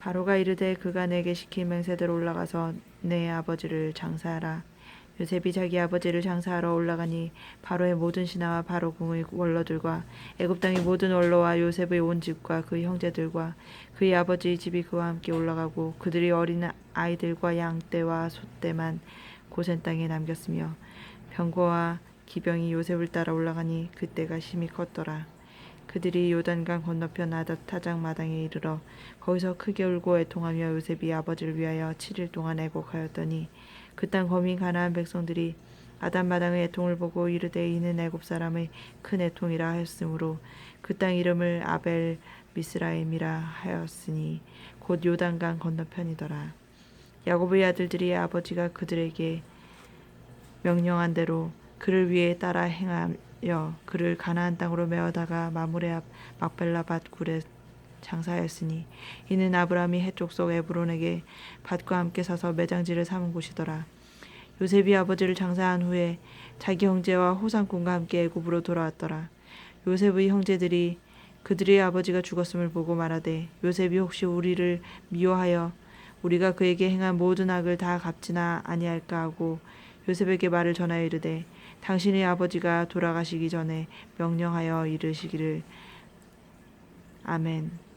바로가 이르되 그가 내게 시킨 맹세대로 올라가서 내 아버지를 장사하라. 요셉이 자기 아버지를 장사하러 올라가니 바로의 모든 신하와 바로 궁의 원로들과 애굽 땅의 모든 원로와 요셉의 온 집과 그 형제들과 그의 아버지의 집이 그와 함께 올라가고 그들이 어린 아이들과 양떼와 소떼만 고센 땅에 남겼으며 병거와 기병이 요셉을 따라 올라가니 그때가 심히 컸더라. 그들이 요단강 건너편 아닷 타작 마당에 이르러 거기서 크게 울고 애통하며 요셉이 아버지를 위하여 7일 동안 애곡하였더니 그 땅 거민 가나안 백성들이 아단 마당의 애통을 보고 이르되 이는 애굽 사람의 큰 애통이라 하였으므로 그 땅 이름을 아벨 미스라임이라 하였으니 곧 요단강 건너편이더라. 야곱의 아들들이 아버지가 그들에게 명령한 대로 그를 위해 따라 행하 여 그를 가나안 땅으로 메어다가 마므레 앞 막벨라 밭 굴에 장사하였으니 이는 아브라함이 해쪽 속 에브론에게 밭과 함께 사서 매장지를 삼은 곳이더라. 요셉이 아버지를 장사한 후에 자기 형제와 호상꾼과 함께 애굽으로 돌아왔더라. 요셉의 형제들이 그들의 아버지가 죽었음을 보고 말하되 요셉이 혹시 우리를 미워하여 우리가 그에게 행한 모든 악을 다 갚지나 아니할까 하고 요셉에게 말을 전하여 이르되 당신의 아버지가 돌아가시기 전에 명령하여 이르시기를 아멘.